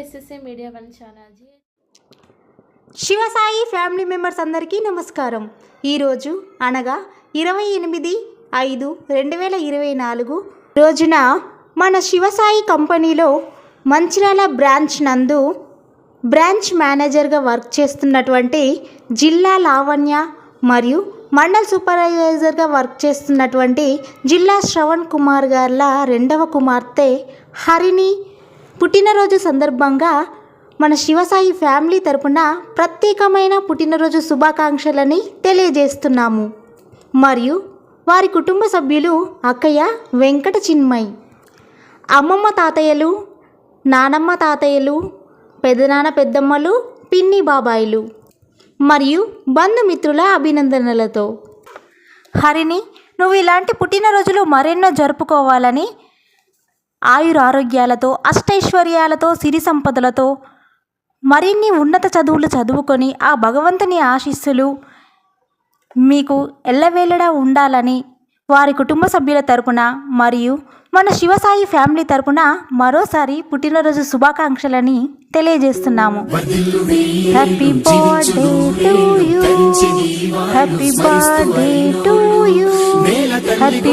SSA media one channel Shivasai family members అందరికీ నమస్కారం. ఈరోజు అనగా ఇరవై ఎనిమిది ఐదు రెండు వేల ఇరవై నాలుగు రోజున మన శివసాయి కంపెనీలో మంచిర్యాల బ్రాంచ్ నందు బ్రాంచ్ మేనేజర్గా వర్క్ చేస్తున్నటువంటి జిల్లా లావణ్య మరియు మండల్ సూపర్వైజర్గా వర్క్ చేస్తున్నటువంటి జిల్లా శ్రవణ్ కుమార్ గార్ల రెండవ కుమార్తె హరిణి పుట్టినరోజు సందర్భంగా మన శివసాయి ఫ్యామిలీ తరపున ప్రత్యేకమైన పుట్టినరోజు శుభాకాంక్షలని తెలియజేస్తున్నాము. మరియు వారి కుటుంబ సభ్యులు అక్కయ్య వెంకట చిన్మయ్ అమ్మమ్మ తాతయ్యలు నానమ్మ తాతయ్యలు పెదనాన్న పెద్దమ్మలు పిన్ని బాబాయిలు మరియు బంధుమిత్రుల అభినందనలతో. హరిని నువ్వు ఇలాంటి పుట్టినరోజులు మరెన్నో జరుపుకోవాలని ఆయురారోగ్యాలతో అష్టైశ్వర్యాలతో సిరి సంపదలతో మరిన్ని ఉన్నత చదువులు చదువుకొని ఆ భగవంతుని ఆశీస్సులు మీకు ఎల్లవేళలా ఉండాలని వారి కుటుంబ సభ్యుల తరపున మరియు మన శివసాయి ఫ్యామిలీ తరపున మరోసారి పుట్టినరోజు శుభాకాంక్షలని తెలియజేస్తున్నాము. Happy birthday to you happy birthday to you happy